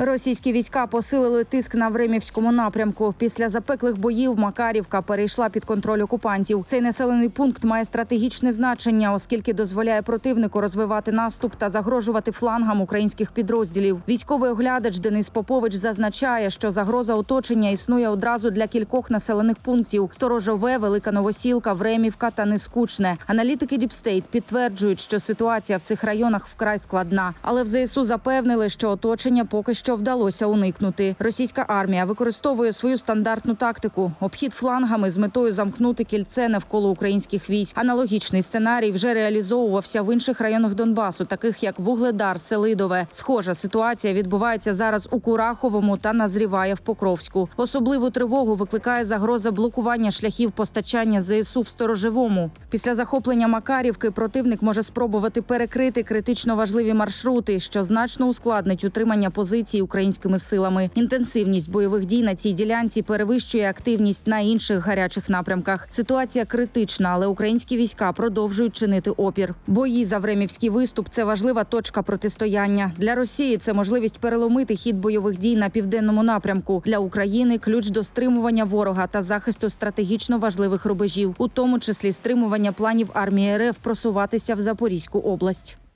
Російські війська посилили тиск на Времівському напрямку. Після запеклих боїв Макарівка перейшла під контроль окупантів. Цей населений пункт має стратегічне значення, оскільки дозволяє противнику розвивати наступ та загрожувати флангам українських підрозділів. Військовий оглядач Денис Попович зазначає, що загроза оточення існує одразу для кількох населених пунктів: Сторожове, Велика Новосілка, Времівка та Нескучне. Аналітики Діпстейт підтверджують, що ситуація в цих районах вкрай складна, але в ЗСУ запевнили, що оточення поки що вдалося уникнути. Російська армія використовує свою стандартну тактику обхід флангами з метою замкнути кільце навколо українських військ. Аналогічний сценарій вже реалізовувався в інших районах Донбасу, таких як Вугледар, Селидове. Схожа ситуація відбувається зараз у Кураховому та назріває в Покровську. Особливу тривогу викликає загроза блокування шляхів постачання ЗСУ в сторожевому. Після захоплення Макарівки противник може спробувати перекрити критично важливі маршрути, що значно ускладнить утримання позицій українськими силами. Інтенсивність бойових дій на цій ділянці перевищує активність на інших гарячих напрямках. Ситуація критична, але українські війська продовжують чинити опір. Бої за Времівський виступ це важлива точка протистояння для Росії. Це можливість переломити хід бойових дій на південному напрямку. Для України ключ до стримування ворога та захисту стратегічно важливих рубежів, у тому числі стримування планів армії РФ просуватися в Запорізьку область.